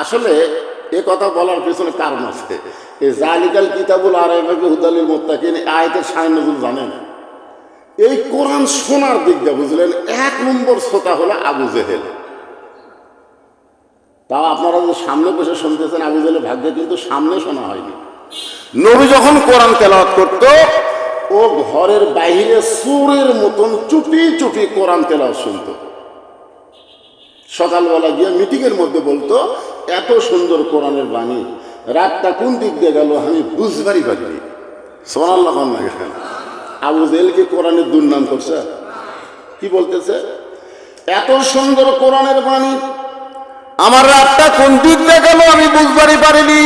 আসলে এ কথা বলার পেছনে কারণ আছে। এই জালিকাল কিতাবুল আরাইবাকে হুদালিল মোত্তাকিন আয়তের সাহেনজুল জানেন? এই কোরআন শোনার দিকটা বুঝলেন, এক নম্বর শ্রোতা হলো আবু জেহেল। তাও আপনারা যে সামনে বসে শুনতেছেন আবু জেহেলের ভাগ্যে কিন্তু সামনে শোনা হয়নি। নবী যখন কোরআন তেলাওয়াত করতো ও ঘরের বাইরে সুরের মতন চুপি চুপি কোরআন তেলাওয়াত শুনতো। সকালবেলা গিয়ে মিটিংয়ের মধ্যে বলতো, এত সুন্দর কোরআনের বাণী, রাতটা কোন দিক দিয়ে গেল আমি বুঝবারই পারিনি। সোনাল্লাহ আবু জেলকে কোরআনের দুর্নাম করছে? কি বলতেছে? এত সুন্দর কোরআনের বাণী, আমার রাতটা কোন দিক দিয়ে গেল আমি বুঝবারই পারিনি।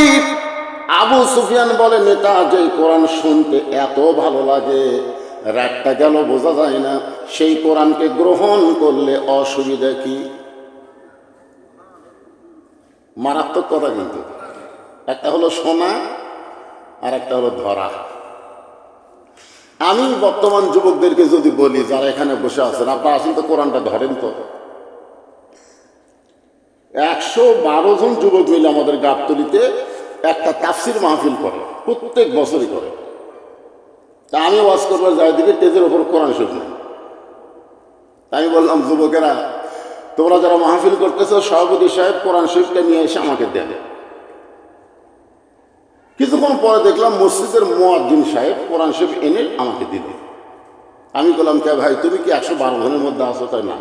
আবু সুফিয়ান বলে, নেতা যে কোরআন শুনতে এত ভালো লাগে রাতটা গেল বোঝা যায় না? সেই কোরআনকে গ্রহণ করলে অসুবিধা কি? মারাত্মক কথা কিন্তু। একটা হলো শোনা আর একটা হলো ধরা। আমি বর্তমান যুবকদেরকে যদি বলি, যারা এখানে বসে আছেন, আপনারা আসেন তো কোরআনটা ধরেন তো। একশো বারো জন যুবক মিলে আমাদের গাবতলিতে একটা তাফসির মাহফিল করে, প্রত্যেক বছরই করে। তা আমি ওয়াজ করবার যাই দিকে টেজের ওপর কোরআন শরীফ নেই। আমি বললাম, যুবকেরা, তোমরা যারা মাহফিল করতেছো, সভাপতি সাহেব কোরআন শরীফটা নিয়ে এসে আমাকে দেন। কিছুক্ষণ পরে দেখলাম মসজিদের মোয়াজ্জিন সাহেব কোরআন শরীফ এনে আমাকে দিল। আমি বললাম, কে ভাই, তুমি কি একশো বারো জনের মধ্যে আসো তাই না।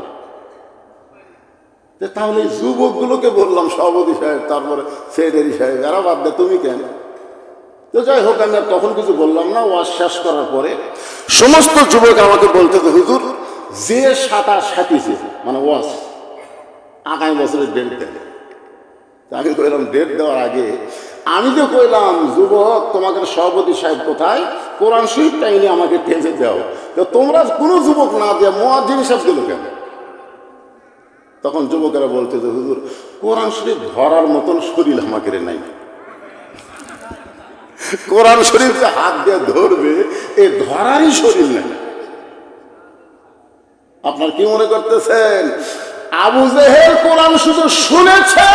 তো তাহলে যুবকগুলোকে বললাম, সভাপতি সাহেব, তারপরে সেক্রেটারি সাহেব, এরা বাদ দে, তুমি কেন? তো যাই হোক, আমি তখন কিছু বললাম না, ওয়াজ শেষ করার পরে সমস্ত যুবক আমাকে বলতে তো হুজুর, যে সাঁতার সাঁতিছে মানে ওয়াজ, আগামী বছরের ডেট দেবে। আমি কইলাম ডেট দেওয়ার আগে আমি তো কইলাম, যুবক, তোমাকে সভাপতি সাহেব কোথায়? কোরআন শরীফটা এনে আমাকে টেজে দাও তো তোমরা কোনো যুবক না দিয়ে মোয়াজ্জিন সাহেব দিল কেন? তখন যুবকেরা বলতে, যে হুজুর, কোরআন শরীফ ধরার মতন শরীর আমাকে নাই। কোরআন শরীফ যে হাত দিয়ে ধরবে, এ ধরারই শরীর নেই। আপনার কি মনে করতেছেন? আবু জেহেল কোরআন শুধু শুনেছে,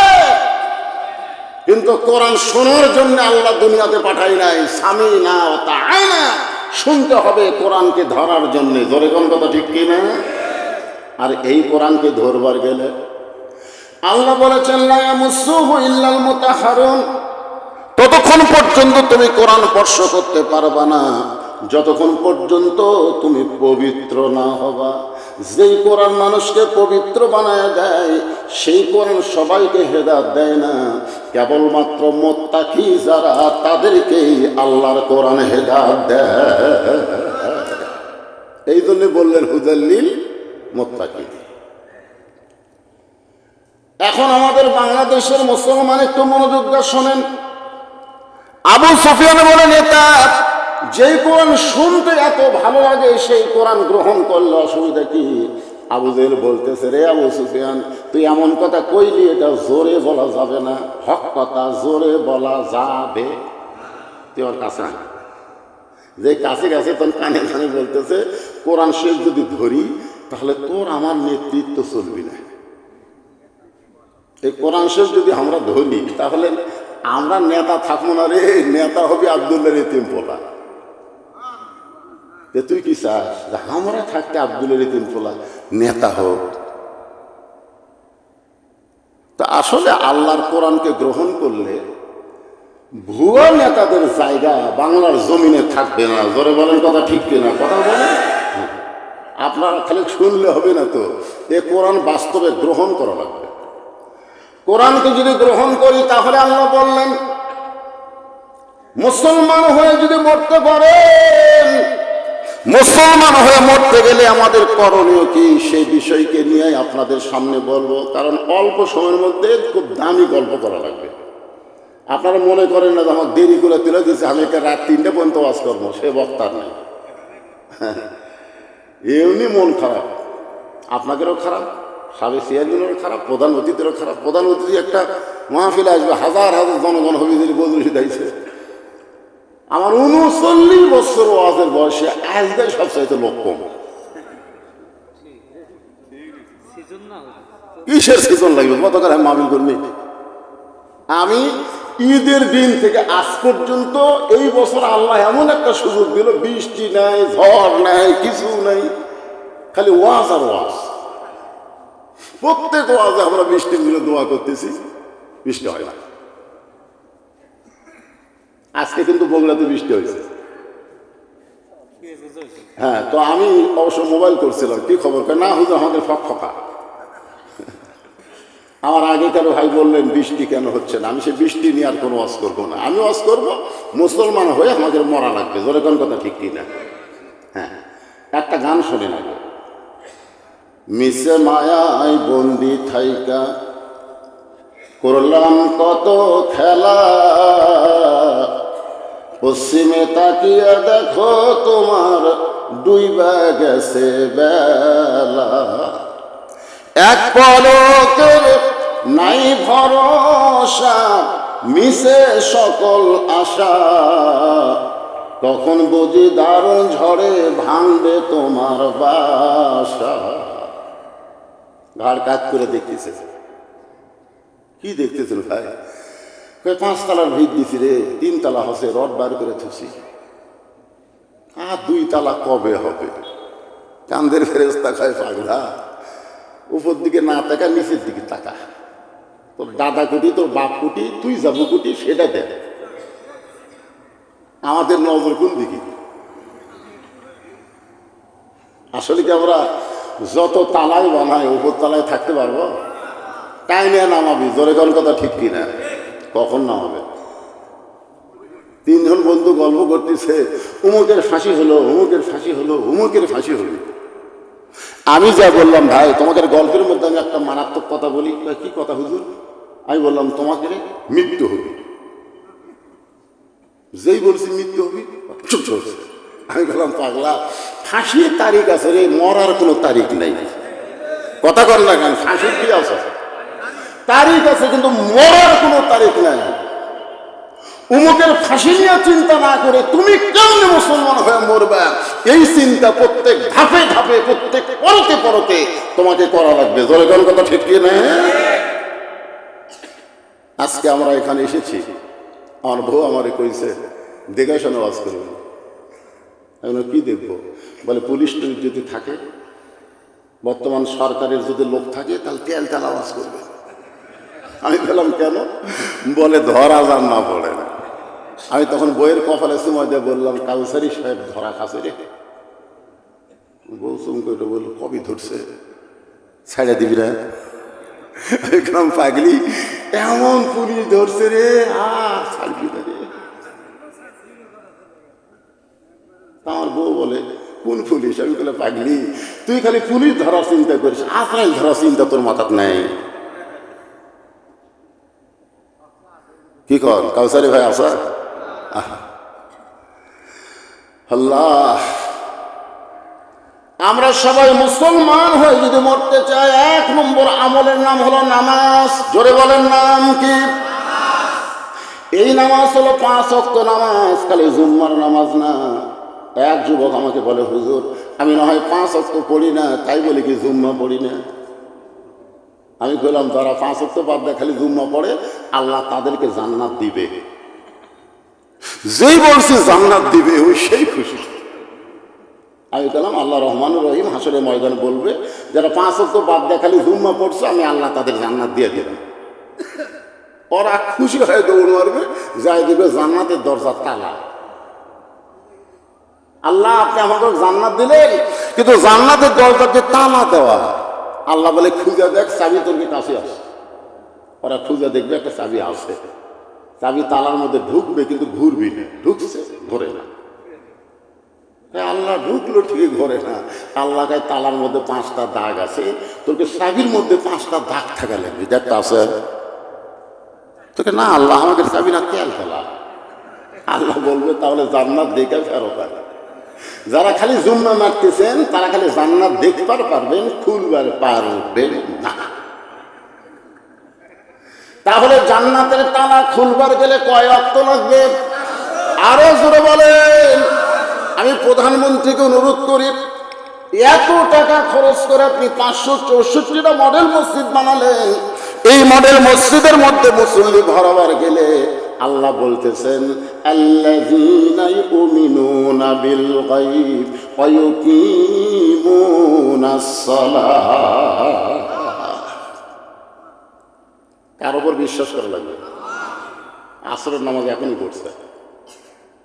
কিন্তু কোরআন শোনার জন্য আল্লাহ দুনিয়াতে পাঠাই নাই। স্বামী না তাই না। শুনতে হবে কোরআনকে ধরার জন্য। জোরে কোন কথা ঠিক কি না আর এই কোরআনকে ধরবার গেলে। আল্লাহ বলেছেন ততক্ষণ পর্যন্ত তুমি কোরআন স্পর্শ করতে পারবা না। যতক্ষণ পর্যন্ত তুমি পবিত্র না হবা। যেই কোরআন মানুষকে পবিত্র বানায় দেয়, সেই কোরআন সবাইকে হেদাত দেয় না। কেবলমাত্র মোত্তাকি যারা, তাদেরকেই আল্লাহর কোরআন হেদাত দেয়। এই জন্য বললেন, হুদাল্লিল এখন আমাদের বাংলাদেশের মুসলমান একটু মনোযোগ শোনেন। আবু সুফিয়ান বলে, নেতা, যেই কোরআন শুনতে এত ভালো লাগে, সেই কোরআন গ্রহণ করলে অসুবিধা কি? আবু জেল বলতেছে, রে আবু সুফিয়ান, তুই এমন কথা কইলি, এটা জোরে বলা যাবে না। হক কথা জোরে বলা যাবে। তুই ওর কাছে যে কাছে কাছে তোর কানে কানে বলতেছে, কোরআন শরীফ যদি ধরি তাহলে তোর আমার নেতৃত্ব চলবি না। এই কোরআন শরীফ যদি আমরা ধরি, তাহলে আমরা নেতা থাকব না রে, নেতা হবে আবদুল্লাহ রেতিম পোলা। তুই কি চাস আমরা থাকতে আবদুল্লাহ রেতিম পোলা, নেতা হোক? তা আসলে আল্লাহর কোরআনকে গ্রহণ করলে ভুয়া নেতাদের জায়গা বাংলার জমিনে থাকবে না। জোরে বলেন কথা ঠিক কিনা? কথা বলেন। আপনারা খালি শুনলে হবে না তো। এ কোরআন বাস্তবে গ্রহণ করা লাগবে। কোরআনকে যদি গ্রহণ করি, তাহলে আল্লাহ বললেন, মুসলমান হয়ে যদি মরতে পারেন, মুসলমান হয়ে মরতে গেলে আমাদের করণীয় কি? সেই বিষয়কে নিয়ে আপনাদের সামনে বলব, কারণ অল্প সময়ের মধ্যে খুব দামি গল্প করা লাগবে। আপনারা মনে করেন না যে আমার দেরি করে তুলে দিয়েছে, আমি একটা রাত তিনটে পর্যন্ত ওয়াজ করব, সে বক্তার নাই। এমনি মন খারাপ। আপনাদেরও খারাপ, সাবেক সিয়াজুনেরও খারাপ, প্রধান অতিথিরও খারাপ। প্রধান অতিথি একটা মাহফিলে আসবে, হাজার হাজার জনগণ হবে যদি বদরুষি দাইছে আমার উনচল্লিশ বছর ওয়াজের বয়সে আজকে সবচাইতে লোক কম। কিসের সিজন লাগবে? কতকার মামিল করবি? আমি ঈদের দিন থেকে আজ পর্যন্ত এই বছর আল্লাহ এমন একটা সুযোগ দিল, বৃষ্টি নাই, ঝড় নাই, কিছু নাই, খালি ওয়াজ আর ওয়াজ। প্রত্যেক ওয়াজে আমরা বৃষ্টির জন্য দোয়া করতেছি, বৃষ্টি হয় না। আজকে কিন্তু বগুড়াতে বৃষ্টি হয়েছে। হ্যাঁ তো আমি অবশ্য মোবাইল করছিলাম, কি খবর? না হুজুর, আমাদের ফক ফকা আমার আগে কারও ভাই বললেন, বৃষ্টি কেন হচ্ছে না? আমি সে বৃষ্টি নিয়ে আর কোনো ওয়াজ করব না। আমি ওয়াজ করব, মুসলমান হয়ে আমাদের মরা লাগবে। জোরে কোন কথা ঠিক না হ্যাঁ একটা গান শুনে লাগে মিশে মায়ায় বন্দি থাইকা, করলাম কত খেলা। পশ্চিমে তাকিয়ে দেখো তোমার ডুইবা গেছে বেলা। এক পলকের নাই ভরসা, মিশে সকল আশা। তখন বুঝি দারুণ ঝড়ে ভাঙবে তোমার বাসা। ঘাড় কাজ করে দেখতেছে। কি দেখতেছেন ভাই? কই পাঁচতলার ভিত দিছি রে, তিনতলা হসে, রড বার করে থুসি। আর দুই তালা কবে হবে? চাঁদের ফেরেস্তা খায় পাগলা। উপর দিকে না তাকা নিচের দিকে তাকা তোর দাদা কুটি, তোর বাপ কুটি, তুই যাব কুটি, সেটা দেখ আমাদের নজর কোন দিকে? আসলে কি আমরা যত তালাই বানাই উপর তালায় থাকতে পারব? টাইমে নামাবি, জোরে কোন কথা ঠিক কিনা? কখন নামাবে? তিনজন বন্ধু গল্প করতেছে, উমুকের ফাঁসি হলো, উমুকের ফাঁসি হলো, উমুকের ফাঁসি হলো। আমি যা বললাম, ভাই, তোমাদের গল্পের মধ্যে আমি একটা মারাত্মক কথা বলি। কি কথা হুজুর? আমি বললাম, তোমাকে মৃত্যু হবে। যেই বলছি মৃত্যু হবে আমি বললাম, পাগলা, ফাঁসির তারিখ আছে রে, মরার কোনো তারিখ নাই। কথা কর না কেন, ফাঁসির কি আছে? তারিখ আছে, কিন্তু মরার কোনো তারিখ নাই। উমুকের ফাঁসি নিয়ে চিন্তা না করে তুমি কেমনে মুসলমান হয়ে মরবে? এই চিন্তা প্রত্যেক ধাপে ধাপে, প্রত্যেক পরতে পরতে তোমাকে করা লাগবে। কোন কথা ঠিক কি না? আজকে আমরা এখানে এসেছি। আমার বউ আমারে কইছে, দেখে শোনো আওয়াজ করবে এখন কি দেখব? বলে, পুলিশ টুলিশ যদি থাকে, বর্তমান সরকারের যদি লোক থাকে, তাহলে তেল তেল আওয়াজ করবে। আমি বললাম, কেন? বলে, ধরা যান না পড়ে না। আমি তখন বইয়ের কপালে সময় দিয়ে বললাম, কাউসারি সাহেব ধরা খাসে রে। বউ চুমকে বলল, কবি ধরছে, ছেড়ে দিবি না? একদম পাগলি। এমন পুলিশ ধরছে রে আমার বউ বলে, কোন পুলিশ? আমি বলে, পাগলি, তুই খালি পুলিশ ধরার চিন্তা করিস আশ্রয় ধরার চিন্তা তোর মাথাত নেই। কি কর? কাউসারি ভাই আসা। আল্লাহ। আমরা সবাই মুসলমান হয়ে যদি মরতে চাই, এক নম্বর আমলের নাম হলো নামাজ। জোরে বলেন নাম কি? এই নামাজ হলো পাঁচ অক্ত নামাজ, খালি জুম্মার নামাজ না। এক যুবক আমাকে বলে, হুজুর, আমি না হয় পাঁচ অক্ত পড়ি না, তাই বলি কি জুম্মা পড়ি না? আমি বললাম তারা পাঁচ অক্ত বাদ দেয়, খালি জুম্মা পড়ে, আল্লাহ তাদেরকে জান্নাত দিবে। যেই বলছে জান্নাত দিবে, ওই সেই খুশি। আমি বললাম আল্লাহ রহমান রহিম, হাসরের ময়দান বলবে, যারা পাঁচ অক্ত বাদ দেয়, খালি জুম্মা পড়ছে, আমি আল্লাহ তাদের জান্নাত দিয়ে দিলাম। ওরা খুশি হয়ে দৌড় মারবে, যাই দিবে জান্নাতের দরজা তালা। আল্লাহ, আপনি আমাকে জান্নাত দিলেন, কিন্তু জান্নাতের দরজাকে তালা দেওয়া, আল্লাহ বলে, খুঁজে দেখ, চাবি তোর কাছে আসে ওরা খুঁজে দেখবে, একটা চাবি আসে চাবি তালার মধ্যে ঢুকবে, কিন্তু ঘুরবি না, ঢুকছে ঘোরে না। আল্লাহ ঢুকলো ঠিকই ঘরে না। আল্লাহ গায়ে তালার মধ্যে পাঁচটা দাগ আছে। তোকে চাবির মধ্যে পাঁচটা দাগ থাকা লাগবে একটা আছে? তোকে না, আল্লাহ আমাকে চাবি না, তেল ফেলা। আল্লাহ বলবে, তাহলে জান্নাত দেখে ফেরত আয়। যারা খালি জুম্মা মারতেছেন, তারা খালি জান্নাত দেখবার পারবেন, খুলবার পারবেন না। তাহলে জান্নাতের তালা খুলবার গেলে কয় অক্ত লাগবে? আরও জোরে বলেন। আমি প্রধানমন্ত্রীকে অনুরোধ করি, এত টাকা খরচ করে আপনি পাঁচশো চৌষট্টিটা মডেল মসজিদ বানালেন। এই মডেল মসজিদের মধ্যে মুসল্লি ভরাবার গেলে আল্লাহ বলতেছেন কার উপর বিশ্বাস করা লাগবে? আসরের নামাজ এখনই পড়ছে।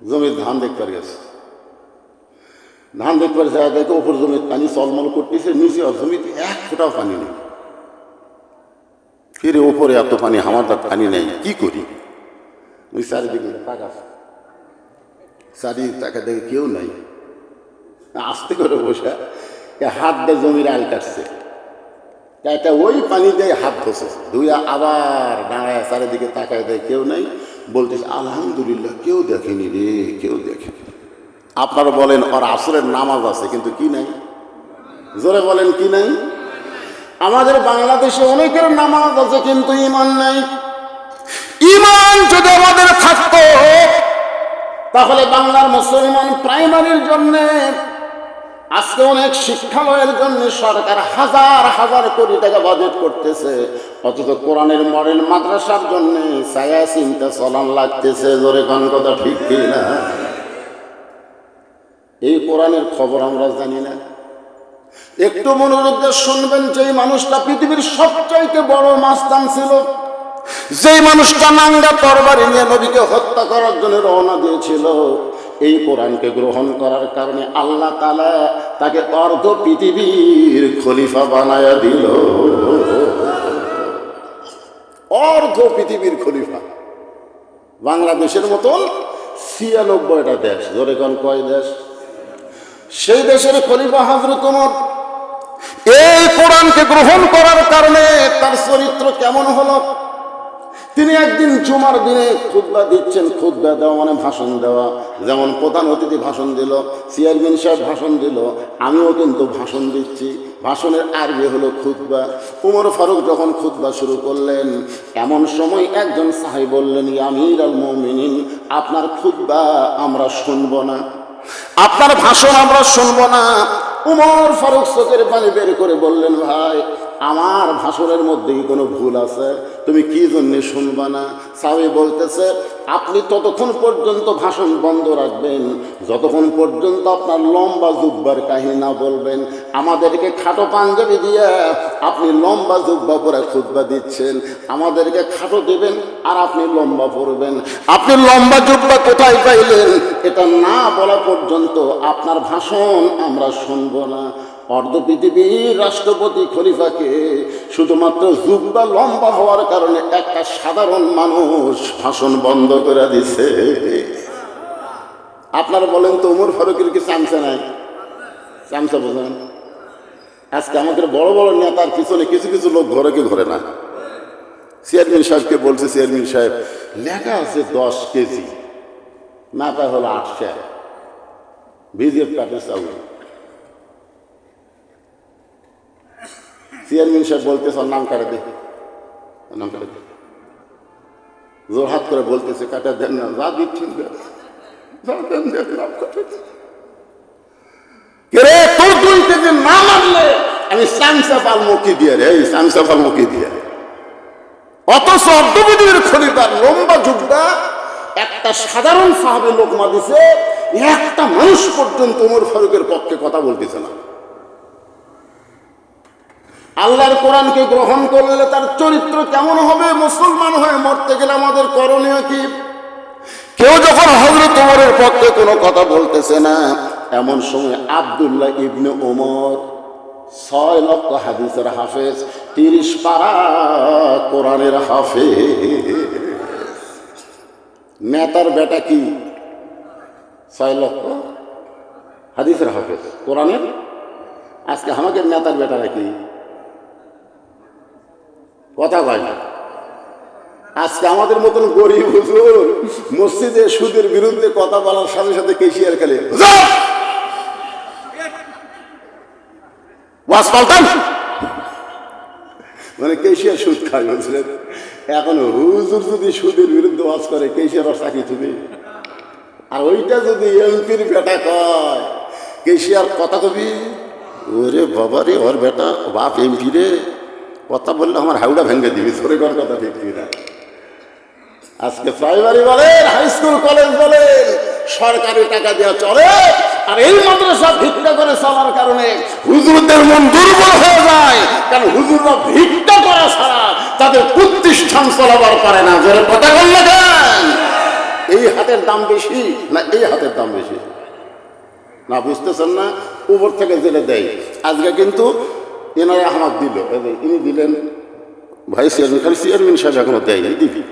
জমির ধান দেখতে গেছে ধান দেখতে পারি জায়গা দেখে উপর জমির পানি চলমল করতেছে, নিচে জমিতে এক ফোঁটাও পানি নেই। ফিরে উপরে এত পানি, আমার তার পানি নেই, কি করি? ওই চারিদিকে চারিদিকে তাকা দেখে কেউ নাই। আস্তে করে বসে হাত দিয়ে জমির আল কাটছে। এটা ওই পানি দিয়ে হাত ধসে ধুইয়া আবার দাঁড়ায়, চারিদিকে তাকায় দেয় কেউ নাই। বলতেছে, আলহামদুলিল্লাহ, কেউ দেখেনি রে, কেউ দেখেনি। আপনারা বলেন ওর আসরের নামাজ আছে, কিন্তু কি নাই? জোরে বলেন, কি নাই? আমাদের বাংলাদেশে অনেকের নামাজ আছে, কিন্তু ইমান নাই। ইমান যদি আমাদের থাকতো, তাহলে বাংলার মুসলমান প্রাইমারির জন্যে, আজকে অনেক শিক্ষালয়ের জন্য সরকার হাজার হাজার কোটি টাকা বাজেট করতেছে। অথচ কোরআনের মডেল মাদ্রাসার জন্য ছায়া চিন্তা চলান লাগতেছে, জোরে কোন কথা ঠিক কি না এই কোরআনের খবর আমরা জানি না। একটু মনোযোগ দিয়ে শুনবেন যে মানুষটা পৃথিবীর সবচাইতে বড় মাস্তান ছিল, যেই মানুষটা নাঙ্গা তরবারি নিয়ে নবীকে হত্যা করার জন্য রওনা দিয়েছিল, এই কোরআনকে গ্রহণ করার কারণে আল্লাহ তালা তাকে অর্ধ পৃথিবীর খলিফা বানায়া দিল। অর্ধ পৃথিবীর খলিফা। বাংলাদেশের মতন ছিয়ানব্বইটা দেশ ধরে কয় দেশ? সেই দেশের খলিফা হাজরত ওমর। এই কোরআনকে গ্রহণ করার কারণে তার চরিত্র কেমন হলো? তিনি একদিন জুমার দিনে খুতবা দিচ্ছেন, খুতবা দেওয়া মানে ভাষণ দেওয়া। যেমন প্রধান অতিথি ভাষণ দিল, চেয়ারম্যান সাহেব ভাষণ দিল, আমিও কিন্তু ভাষণ দিচ্ছি। ভাষণের আরবি হলো খুতবা। উমর ফারুক যখন খুতবা শুরু করলেন, এমন সময় একজন সাহেব বললেন আমির আল মমিনিন, আপনার খুতবা আমরা শুনব না। আপনার ভাষণ আমরা শুনব না। উমর ফারুক চোখের পানি বের করে বললেন, ভাই, আমার ভাষণের মধ্যেই কোনো ভুল আছে? তুমি কি জন্য শুনবা না? সাহেব বলতেছে, আপনি ততক্ষণ পর্যন্ত ভাষণ বন্ধ রাখবেন। যতক্ষণ পর্যন্ত আপনার লম্বা জুব্বার কাহিনী না বলবেন, আমাদেরকে খাটো পাঞ্জাবি দিয়ে আপনি লম্বা জুব্বা পরে খুতবা দিচ্ছেন। আমাদেরকে খাটো দেবেন আর আপনি লম্বা পরবেন। আপনি লম্বা জুব্বা কোথায় পাইলেন? এটা না বলা পর্যন্ত আপনার ভাষণ আমরা শুনব না। অর্ধ পৃথিবীর রাষ্ট্রপতি খলিফাকে শুধুমাত্র জুব্বা লম্বা হওয়ার কারণে একটা সাধারণ মানুষ ভাষণ বন্ধ করে দিছে। আপনারা বলেন তো উমর ফারুকের কি চামচা নাই? চামচা বোঝেন। আজকে আমাদের বড় বড় নেতার পিছনে কিছু কিছু লোক ঘরে কি ঘরে না? চেয়ারম্যান সাহেবকে বলছে, চেয়ারম্যান সাহেব, লেখা আছে দশ কেজি। নাটা হলো আটশো বিজেপ কাঠের চাউল। চেয়ারম্যান সাহেব বলতেছে নাম কাটে দে? নাম কাটে দে? জোরহাত করে বলতেছে, কাটা দেন না, যা দিচ্ছেন দিয়ে লম্বা একটা সাধারণ সাহাবে একটা মানুষ পর্যন্ত উমর ফারুকের পক্ষে কথা বলতেছে না। আল্লাহর কোরআনকে গ্রহণ করলে তার চরিত্র কেমন হবে? মুসলমান হয়ে মরতে গেলে আমাদের করণীয় কি? কেউ যখন হজরত ওমরের পক্ষে কোনো কথা বলতেছে না, এমন সময় আব্দুল্লাহ ইবনে ওমর ছয় লক্ষ হাদিসের হাফেজ, তিরিশ পারা কোরআনের হাফেজ। নেতার বেটা কি? ছয় লক্ষ হাদিসের হাফেজ, কোরআনের? আজকে আমাকে নেতার বেটারা কি কথা কয় না। আজকে আমাদের মতন গরিব হুজুর মসজিদে সুদের বিরুদ্ধে কথা বলার সাথে সাথে কেশিয়ার খেলে। মানে কেশিয়ার সুদ খায় বুঝলেন এখন হুজুর যদি সুদের বিরুদ্ধে ওয়াজ করে, কেশিয়ার আর চাকরি তুমি আর ওইটা যদি এমপির বেটা কয়, কেশিয়ার কথা কবি, ওরে বাবা রে ওর বেটা বাপ এমপি রে। কথা বললে আমার হাউডা ভেঙে দিবি সরে কর কথা ঠিক না আজকে প্রাইমারি বলেন হাই স্কুল কলেজ বলেন সরকারি টাকা দেওয়া চলে, আর এই মাদ্রাসা ভিক্ষা করে চলার কারণে হুজুরদের মন দুর্বল হয়ে যায়, কারণ হুজুররা ভিক্ষা করা ছাড়া তাদের প্রতিষ্ঠান চলাবার পারে না। যারা কথা বললে এই হাতের দাম বেশি না এই হাতের দাম বেশি? না, বুঝতেছেন না? উপর থেকে জেলে দেয়। আজকে কিন্তু এনারা আমার দিল। ইনি দিলেন ভাই চেয়ারম্যান, খালি চেয়ারম্যান সাহেব এখনও দেয় দেয়নি, দিবি?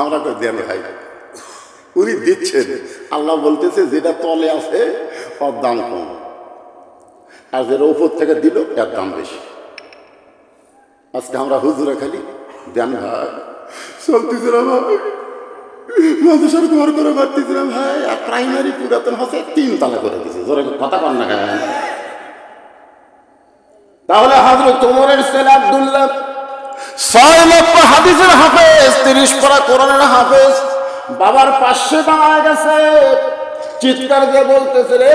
আমরা তো দেন ভাই? উনি দিচ্ছেন। আল্লাহ বলতেছে, যেটা তলে আছে, ওর দাম কম। আর যেটা উপর থেকে দিল, এর দাম বেশি। আজকে আমরা হুজুরা খালি, দেন ভাই। চলতেছে ভাই। মাদ্রাসার ঘর করে পারতেছে ভাই, আর প্রাইমারি পুরাতন হচ্ছে তিন তালা করে দিছে। জোরে কথা কর না কেন? আব্দুল্লাহ হাদিসের হাফেজ, তিরিশ হাফেজ, বাবার পাশে গেছে। বলতেছে, রে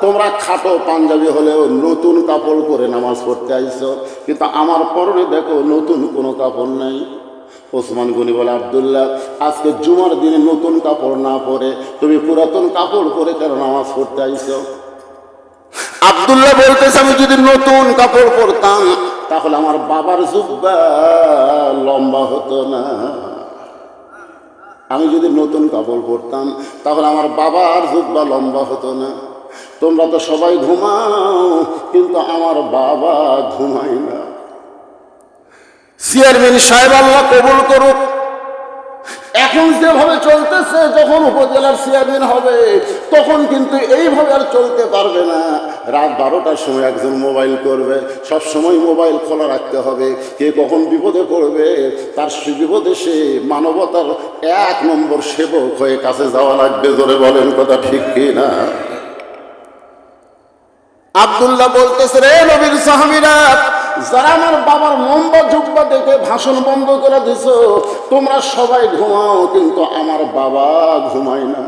তোমরা খাটো পাঞ্জাবি হলেও নতুন কাপড় পরে নামাজ পড়তে আইছো। কিন্তু আমার পরনে দেখো নতুন কোনো কাপড় নাই। ওসমান গনি বলে, আবদুল্লাহ, আজকে জুমার দিনে নতুন কাপড় না পরে তুমি পুরাতন কাপড় পরে কেন নামাজ পড়তে আইছো? আবদুল্লাহ বলতেছে, আমি যদি নতুন কাপড় পরতাম, তাহলে আমার বাবার জুব্বা লম্বা হতো না। আমি যদি নতুন কাপড় পরতাম, তাহলে আমার বাবার জুব্বা লম্বা হতো না। তোমরা তো সবাই ঘুমাও, কিন্তু আমার বাবা ঘুমায় না। চেয়ারম্যান সাহেব, আল্লাহ কবুল করুক। এখন যেভাবে চলতেছে, যখন উপজেলার চেয়ারম্যান হবে, তখন কিন্তু এইভাবে আর চলতে পারবে না। রাত বারোটার সময় একজন মোবাইল করবে সব সময় মোবাইল খোলা রাখতে হবে। কে কখন বিপদে পড়বে, তার সে বিপদে সে মানবতার এক নম্বর সেবক হয়ে কাছে যাওয়া লাগবে ধরে বলেন কথা ঠিক কি না? আবদুল্লাহ বলতেছে, রে নবীর সাহাবিরা যারা আমার বাবার নম্বর জুব্বা দেখে ভাষণ বন্ধ করে দিছ, তোমরা সবাই ঘুমাও, কিন্তু আমার বাবা ঘুমায় না।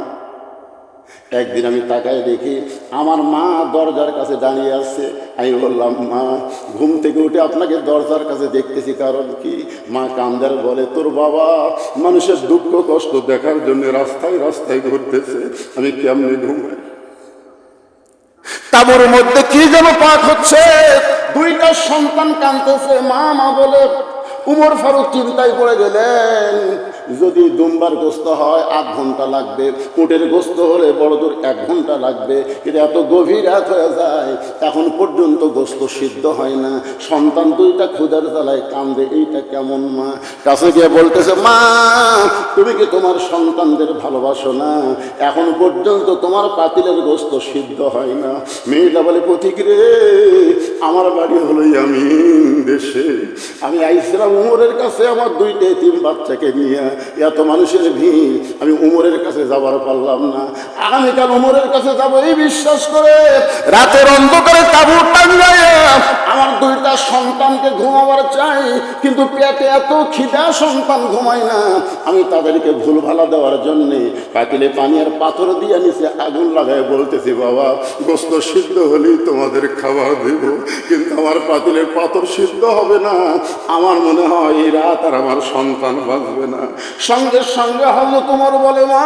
একদিন আমি তাকায় দেখি আমার মা দরজার কাছে দাঁড়িয়ে আছে। আমি বললাম, মা, ঘুম থেকে উঠে আপনাকে দরজার কাছে দেখতেছি, কারণ কি? মা কান্দার বলে, তোর বাবা মানুষের দুঃখ কষ্ট দেখার জন্য রাস্তায় রাস্তায় ঘুরতেছে। আমি কেমনি ঘুমাই? তাবুর মধ্যে কি যেন পাক হচ্ছে দুইটা সন্তান কাঁদতেছে মা মা বলে উমর ফারুক চিন্তায় পড়ে গেলেন। যদি দুম্বার গোস্ত হয়, আধ ঘণ্টা লাগবে। উটের গোস্ত হলে বড় দূর এক ঘণ্টা লাগবে। কিন্তু এত গভীর রাত হয়ে যায় এখন পর্যন্ত গোস্ত সিদ্ধ হয় না। সন্তান দুইটা ক্ষুদার জ্বালায় কান্দে, এইটা কেমন মা? কাছে গিয়ে বলতেছে, মা, তুমি কি তোমার সন্তানদের ভালোবাসো না? এখন পর্যন্ত তোমার পাতিলের গোস্ত সিদ্ধ হয় না। মেয়েটা বলে রে, আমার বাড়ি হলোই আমি দেশে। আমি আইসলাম উমরের কাছে আমার দুইটা তিন বাচ্চাকে নিয়ে এত মানুষের ভিড়, আমি উমরের কাছে যাবার পারলাম না। আগামীকাল উমরের কাছে যাব, এই বিশ্বাস করে। রাতের অন্ধকারে তাবু টাঙ্গাই সন্তানকে ঘুমাবার চাই, কিন্তু পেটে এত খিদা, সন্তান ঘুমায় না। আমি তাদেরকে ভুল ভালা দেওয়ার জন্যে পাতিলে পানি আর পাথর দিয়ে নিচে আগুন লাগায় বলতেছি, বাবা, গোস্ত সিদ্ধ হলেই তোমাদের খাবার দেব, কিন্তু আমার পাতিলের পাথর সিদ্ধ হবে না। আমার মনে হয় এই রাত আর আমার সন্তান বাঁচবে না। সঙ্গে সঙ্গে হলো তোমার বলে, মা,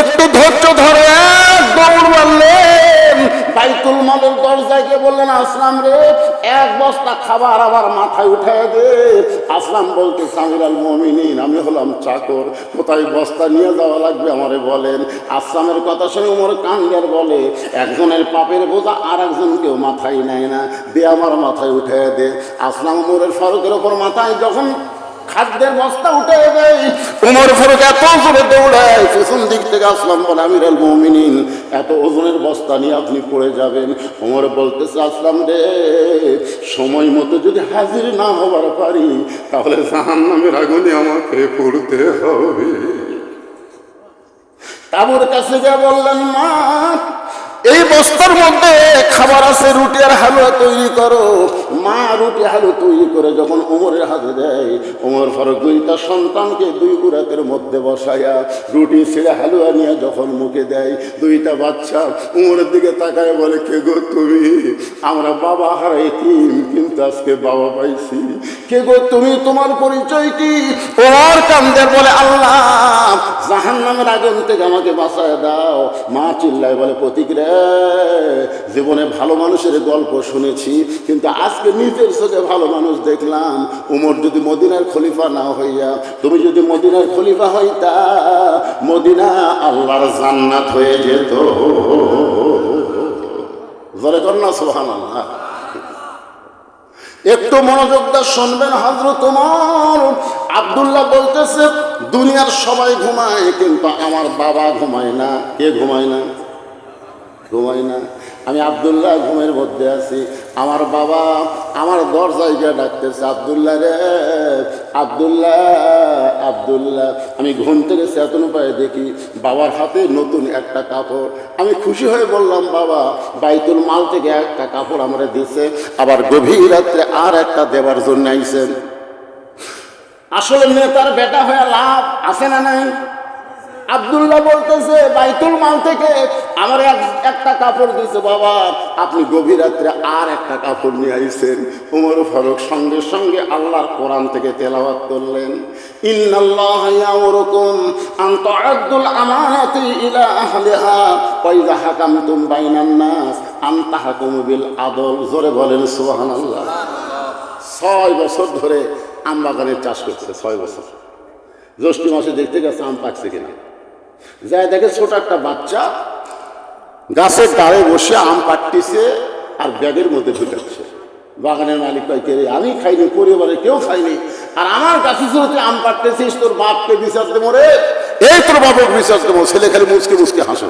একটু ধৈর্য ধরে দৌড় মারলেন বাইতুল মালের দরজায় গিয়ে বললেন, আসলাম রে, এক বস্তা খাবার আবার মাথায় উঠায় দে। আসলাম বলতে, সামিরাল মমিনিন, আমি হলাম চাকর, কোথায় বস্তা নিয়ে যাওয়া লাগবে আমারে বলেন? আসলামের কথা শুনে উমর কান্দার বলে, একজনের পাপের বোঝা আর একজনকেও মাথায় নেয় না, দে আমার মাথায় উঠে দে। আসলাম উমরের ফারুকের ওপর মাথায়, যখন খাদ্যের বস্তা উঠে দেয় উমর ফারুক এত জোরে দৌড়ায়, পেছন দিক থেকে আসলাম বলে আমির আল মমিনিন, এত ওজনের বস্তা নিয়ে আপনি পড়ে যাবেন। উমর বলতেছে, আসলাম রে, সময় মতো যদি হাজির না হবার পারি, তাহলে জাহান নামের আগুনে আমাকে পড়তে হবে। তাবুর কাছে যা বললেন, মা এই বস্তার মধ্যে খাবার আছে, রুটি আর হালুয়া তৈরি করো। মা রুটি হালু তৈরি করে যখন ওমরের হাতে দেয় ওমর ফারুক দুইটা সন্তানকে দুই উরাতের মধ্যে বসাইয়া রুটি ছেড়ে হালুয়া নিয়ে যখন মুখে দেয়, দুইটা বাচ্চা উমরের দিকে তাকায় বলে, কে গো তুমি? আমরা বাবা হারাইতিম কিন্তু আজকে বাবা পাইছি। কে গো তুমি? তোমার পরিচয় কি? ওর কান্দের বলে, আল্লাহ জাহান নামের আগুন থেকে আমাকে বাঁচায় দাও। মা চিল্লায় বলে, প্রতীক রে জীবনে ভালো মানুষের গল্প শুনেছি, কিন্তু আজকে নিজের চোখে ভালো মানুষ দেখলাম, উমর যদি মদিনার খলিফা না হইয়া, তুমি যদি মদিনার খলিফা হইতা, মদিনা আল্লাহর জান্নাত হয়ে যেত। জরে কন্যা সোহান একটু মনোযোগ দিয়ে শুনবেন হাজর তোমার আব্দুল্লাহ বলতেছে, দুনিয়ার সবাই ঘুমায়, কিন্তু আমার বাবা ঘুমায় না। কে ঘুমায় না? ঘুমায় না। আমি আব্দুল্লাহ ঘুমের মধ্যে আছি। আমার বাবা আমার দরজায় গিয়ে ডাকতেছে, আব্দুল্লাহ রে, আব্দুল্লাহ আব্দুল্লাহ। আমি ঘুম থেকে চেতন পায়ে দেখি বাবার হাতে নতুন একটা কাপড়। আমি খুশি হয়ে বললাম, বাবা, বাইতুল মাল থেকে একটা কাপড় আমরা দিছে, আবার গভীর রাত্রে আর একটা দেওয়ার জন্য আইছেন আসলে নেতার বেটা হয়ে লাভ আছে না নাই? আব্দুল্লাহ বলতেছে, বাইতুল মাল থেকে আমার এক- একটা কাপড় দিয়েছে, বাবা, আপনি গভীর রাত্রে আর একটা কাপড় নিয়ে আইছেন। উমর ফারুক সঙ্গে সঙ্গে আল্লাহর কোরআন থেকে তেলাওয়াত করলেন। ইন্নাল্লাহ ইয়ামুরুকুম আন তুআদ্দুল আমানাতি ইলা আহলিহা, ওয়া ইযা হাকামতুম বাইনান নাস, আন তাহকুমু বিল আদল। জোরে বলেন, সুবহানাল্লাহ। ছয় বছর ধরে আম বাগানের চাষ করছে ছয় বছর। জ্যৈষ্ঠ মাসে দেখতে গেছে আম পাকছে কিনা। যায় দেখে ছোট একটা বাচ্চা গাছের ডালে বসে আম পাটতিছে আর ব্যাগের মধ্যে ঢুকাচ্ছে। বাগানের মালিক কয় আমি খাইনি পরিবারে কেউ খাইনি আর আমার গাছে তুই আম পাটতেছিস তোর বাপকে বিশ্বাস দেবো রে। এই তোর বাপকে বিশ্বাস দেবো, ছেলে খালি মুচকে মুচকে হাসে।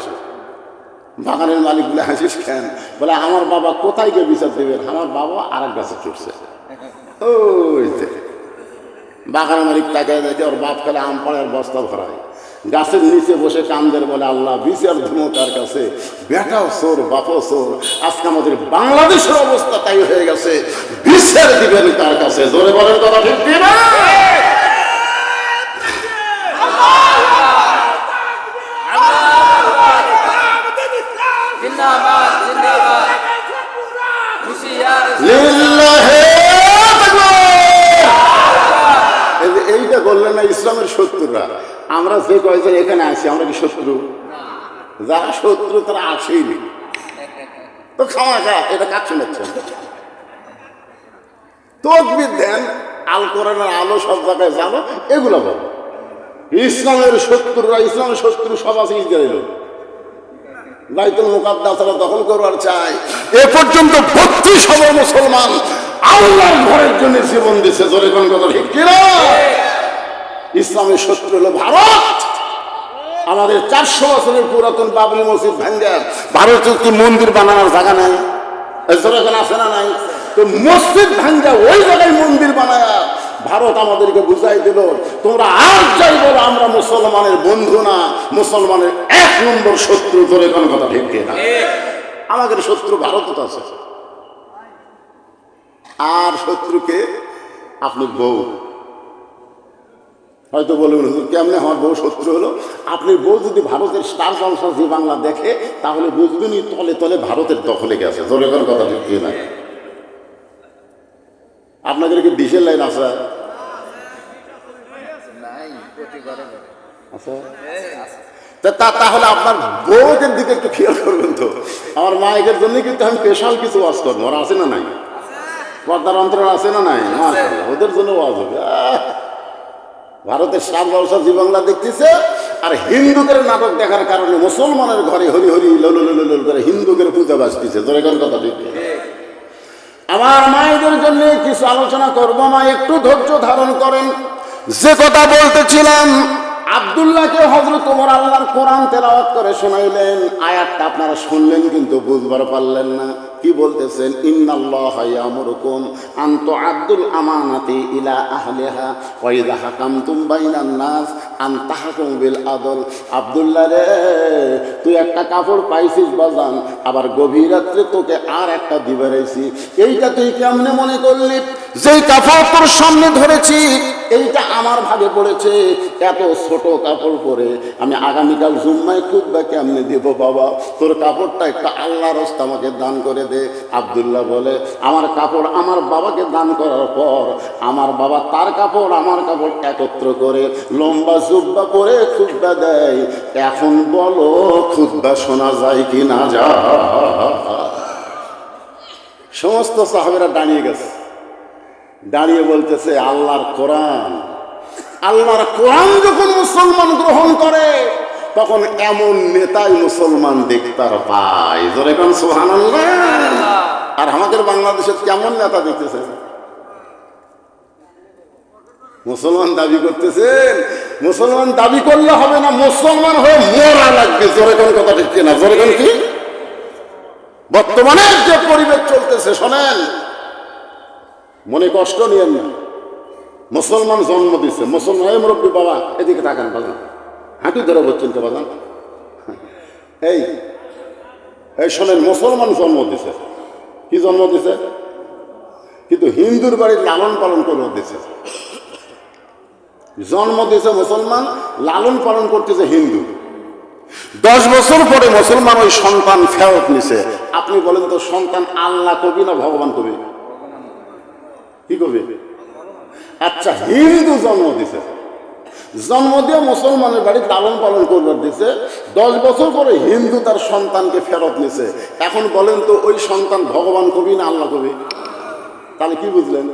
বাগানের মালিক বলে, হাসিস কেন? বলে, আমার বাবা কোথায় গিয়ে বিচার দেবেন? আমার বাবা আর এক গাছে চড়ছে। ওই বাগানের মালিক তাকে দেখে ওর বাপ খেলে আম পাড়ার বস্তা ভরায়। গাছের নিচে বসে কান্দের বলে আল্লাহ বিচার ধুমো তার কাছে। বেটাও সোর বাপও সোর আজকে আমাদের বাংলাদেশের অবস্থা তাই হয়ে গেছে। বিচার দিবেন তার কাছে। জোরে বলেন কথা ঠিক কি না? জিন্দাবাদ জিন্দাবাদ হুশিয়ার লিল্লাহে তাকবীর। এই যে এইটা করলেন না ইসলামের শত্রুরা। আমরা যে কয়েকজন এখানে আছি, আমরা কি শত্রু? যারা শত্রু, তারা আসেইনি তো খাওয়া খা, এটা কাজ শোনাচ্ছেন তকবির দেন, আল কোরআনের আলো সব জায়গায় জানো, এগুলো বলো। ইসলামের শত্রুরা, ইসলামের শত্রু সব আছে ইসরায়েল বাইতুল মুকাদ্দাসরা দখল করবার চায়। এ পর্যন্ত বত্রিশ হাজার মুসলমান আল্লাহর ঘরের জন্য জীবন দিছে, জোরে কোন কথা ঠিক কিনা? ইসলামের শত্রু হলো ভারত। আমাদের চারশো বছরের পুরাতন বাবরি মসজিদ ভাঙ্গা ভারতে কি মন্দির বানানোর জায়গা নাই জোরে আছে না নাই? তো মসজিদ ভাঙ্গা ওই জায়গায় মন্দির বানায় ভারত আমাদেরকে বুঝাই দিল, তোমরা আর যাই বলো, আমরা মুসলমানের বন্ধু না, মুসলমানের এক নম্বর শত্রু ধরে কোন কথা ঠিক না আমাদের শত্রু ভারত আছে। আর শত্রুকে আপনি বউ হয়তো বলবেন হুজুর কেমনে আমার বউ শত্রু হলো? আপনি বউ যদি ভারতের স্টার জলসা জি বাংলা দেখে তাহলে বুঝবেনই তলে তলে ভারতের দখলে গেছে। জোরে করে কথা ঠিক না আপনাদের কি ডিজেল লাইন আছে? তা তাহলে আপনার বউদের দিকে একটু খেয়াল করবেন তো। আমার মায়ের জন্য কিন্তু আমি স্পেশাল কিছু ওয়াজ করব। ওরা আছে না নাই? পর্দার অন্তর আছে না নাই? ওদের জন্য ওয়াজ হবে। আহ! ভারতের সাত বর্ষা জি বাংলা দেখতেছে, আর হিন্দুদের নাটক দেখার কারণে মুসলমানের ঘরে হরি হরি লল লল করে হিন্দুদের পূজা বাসতেছে জোরে কোন কথা ঠিক? আমার মায়েদের জন্য কিছু আলোচনা করব মা একটু ধৈর্য ধারণ করেন। যে কথা বলতেছিলাম, আবদুল্লাহকে হজরত ওমর আল্লাহর কোরআন তেলাওয়াত করে শোনাইলেন। আয়াতটা আপনারা শুনলেন কিন্তু বুঝবার পারলেন না। কি বলতেছেন? ইন্নাল্লাহ ইয়ামুরুকুম আন তুআদ্দুল আমানাতি ইলা আহলিহা ওয়া ইযা হাকামতুম বাইনান নাস আন তাহকুম বিল আদল। আব্দুল্লাহ রে, তুই একটা কাপড় পাইছিস বাজান, আবার গভীর রাত্রে তোকে আর একটা দিবে রাইছি। এইটা তুই কেমনে মনে করলি? যেই কাপড় তোর সামনে ধরেছি, এইটা আমার ভাগে পড়েছে। এত ছোট কাপড় পরে আমি আগামীকাল জুম্মায় খুদ্া কেমনে দিব বাবা? তোর কাপড়টা একটা আল্লাহ রস্তা আমাকে দান করে দে। আবদুল্লাহ বলে, আমার কাপড় আমার বাবাকে দান করার পর আমার বাবা তার কাপড়, আমার কাপড় একত্র করে লম্বা জুব্বা পরে খুদ্া দেয়। এখন বলো, খুদ্া শোনা যায় কি না যায় সমস্ত সাহাবেরা দাঁড়িয়ে গেছে। দাঁড়িয়ে বলতেছে, আল্লাহর কোরআন আল্লাহর কোরআন যখন মুসলমান গ্রহণ করে তখন এমন নেতাই মুসলমান দেখতার পায় জোরে কোন সোহান আর আমাদের বাংলাদেশের কেমন নেতা দেখতেছে মুসলমান দাবি করতেছেন? মুসলমান দাবি করলে হবে না, মুসলমান হয়ে মরা লাগবে। জোরে কোন, কথা ঠিক না জোরে কোন কি? বর্তমানে যে পরিবেশ চলতেছে, শোনেন। মনে কষ্ট নিয়েন না। মুসলমান জন্ম দিচ্ছে মুসলমান মুরব্বী বাবা, এদিকে তাকান বাজান হাঁটু ধরে বলছেন তো বাজান এই এই শোনেন, মুসলমান জন্ম দিছে। কি জন্ম দিছে? কিন্তু হিন্দুর বাড়ির লালন পালন করে দিছে। জন্ম দিছে মুসলমান, লালন পালন করতেছে হিন্দু। দশ বছর পরে মুসলমান ওই সন্তান ফেরত নিছে। আপনি বলেন তো, সন্তান আল্লাহ কবি না ভগবান কবি? কি কবি? আচ্ছা হিন্দু জন্ম দিছে। জন্ম দিয়ে মুসলমানের বাড়ি লালন পালন করবার দিছে। দশ বছর পরে হিন্দু তার সন্তানকে ফেরত নিছে। এখন বলেন তো, ওই সন্তান ভগবান কবি না আল্লাহ কবি? তাহলে কি বুঝলেন?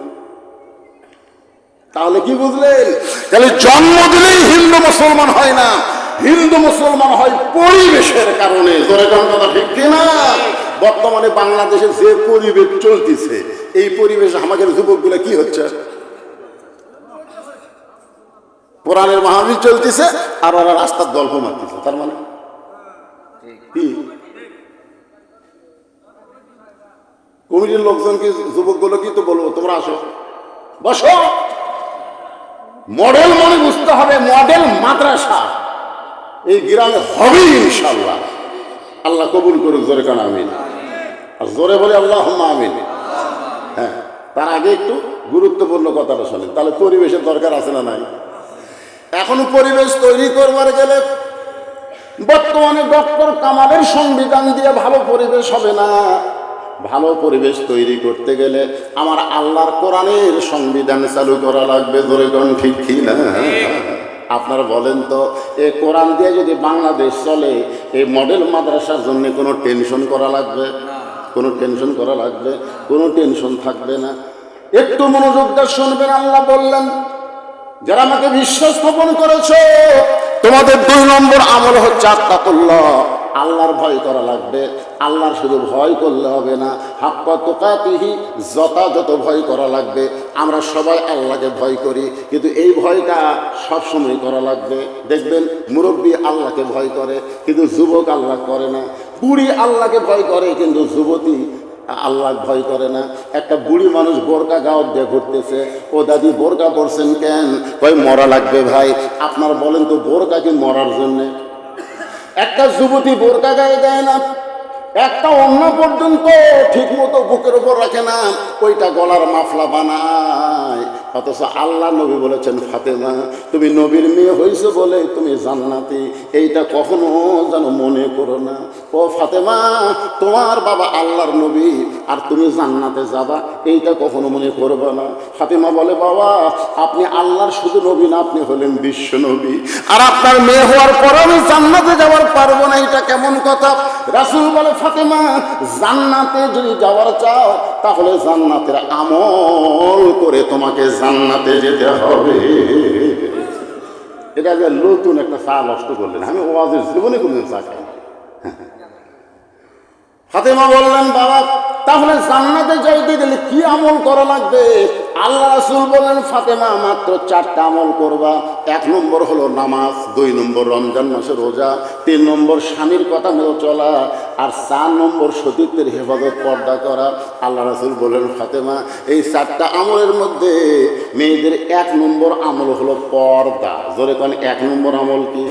তাহলে কি বুঝলেন? তাহলে জন্ম দিলেই হিন্দু মুসলমান হয় না। হিন্দু মুসলমান হয় পরিবেশের কারণে। কথা ঠিক কিনা? বর্তমানে বাংলাদেশে যে পরিবেশ চলতেছে, এই পরিবেশে আমাদের যুবকগুলো কি হচ্ছে? কোরআনের মাহাবীর চলতেছে, আর ওরা রাস্তার গল্প মারতেছে তার মানে? কি? কমিটির লোকজন কি যুবকগুলো কি তো বলব, তোমরা আসো। বসো। মডেল মনে বুঝতে হবে, মডেল মাদ্রাসা। এই গ্রামে হবে ইনশাল্লাহ আল্লাহ কবুল করুক, জোরে কান আমিন। আর জোরে বলে আল্লাহ আমিন। হ্যাঁ তার আগে একটু গুরুত্বপূর্ণ কথাটা শোনেন। তাহলে পরিবেশের দরকার আছে না নাই? এখন পরিবেশ তৈরি করবার গেলে বর্তমানে ডক্টর কামালের সংবিধান দিয়ে ভালো পরিবেশ হবে না। ভালো পরিবেশ তৈরি করতে গেলে আমার আল্লাহর কোরআনের সংবিধান চালু করা লাগবে, ধরে ঠিক কি না? আপনারা বলেন তো, এ কোরআন দিয়ে যদি বাংলাদেশ চলে এই মডেল মাদ্রাসার জন্য কোনো টেনশন করা লাগবে? কোনো টেনশন করা লাগবে? কোনো টেনশন থাকবে না। একটু মনোযোগ দিয়ে শুনবেন, আল্লাহ বললেন যারা আমাকে বিশ্বাস স্থাপন করেছ, তোমাদের দুই নম্বর আমল হচ্ছে আত্মা করল আল্লাহর ভয় করা লাগবে। আল্লাহর শুধু ভয় করলে হবে না। হাক্কা তোকাতিহি, যথাযথ ভয় করা লাগবে। আমরা সবাই আল্লাহকে ভয় করি, কিন্তু এই ভয়টা সবসময় করা লাগবে। দেখবেন, মুরব্বী আল্লাহকে ভয় করে, কিন্তু যুবক আল্লাহ করে না। বুড়ি আল্লাহকে ভয় করে, কিন্তু যুবতী আল্লাহ ভয় করে না। একটা বুড়ি মানুষ বোরকা গাও দিয়ে ঘুরতেছে। ও দাদি, বোরকা পড়ছেন কেন? ভাই মরা লাগবে ভাই। আপনার বলেন তো বোরকা কি মরার জন্যে? একটা যুবতী বোরকা গায়ে দেয় না। একটা অন্য পর্যন্ত ঠিক মতো বুকের উপর রাখে না, ওইটা গলার মাফলা বানায়। অথচ আল্লাহ নবী বলেছেন, ফাতেমা, তুমি নবীর মেয়ে হয়েছে বলে তুমি জান্নাতি। এইটা কখনো যেন মনে করো না। ও ফাতেমা, তোমার বাবা আল্লাহর নবী, আর তুমি জান্নাতে যাবা, এইটা কখনো মনে করবে না। ফাতেমা বলে, বাবা, আপনি আল্লাহর শুধু নবী না, আপনি হলেন বিশ্ব নবী। আর আপনার মেয়ে হওয়ার পর আমি জান্নাতে যাওয়ার পারব না এটা কেমন কথা? রাসুল বলে ফাতেমা, জান্নাতে যদি যাওয়ার চাও, তাহলে জান্নাতের আমল করে তোমাকে জান্নাতে যেতে হবে। এটা যে নতুন একটা চা নষ্ট করলেন। আমি ওয়াজের জীবনে কোনদিন চা খাই ফাতেমা বললেন, বাবা তাহলে জান্নাতে যাইতে গেলে কি আমল করা লাগবে? আল্লাহ রাসূল বলেন, ফাতেমা, মাত্র চারটা আমল করবা। এক নম্বর হলো নামাজ, দুই নম্বর রমজান মাসের রোজা, তিন নম্বর স্বামীর কথা মতো চলা, আর চার নম্বর সতীত্বের হেফাজত পর্দা করা। আল্লাহ রাসূল বলেন, ফাতেমা, এই চারটা আমলের মধ্যে মেয়েদের এক নম্বর আমল হলো পর্দা। জোরে কোন, এক নম্বর আমল কি?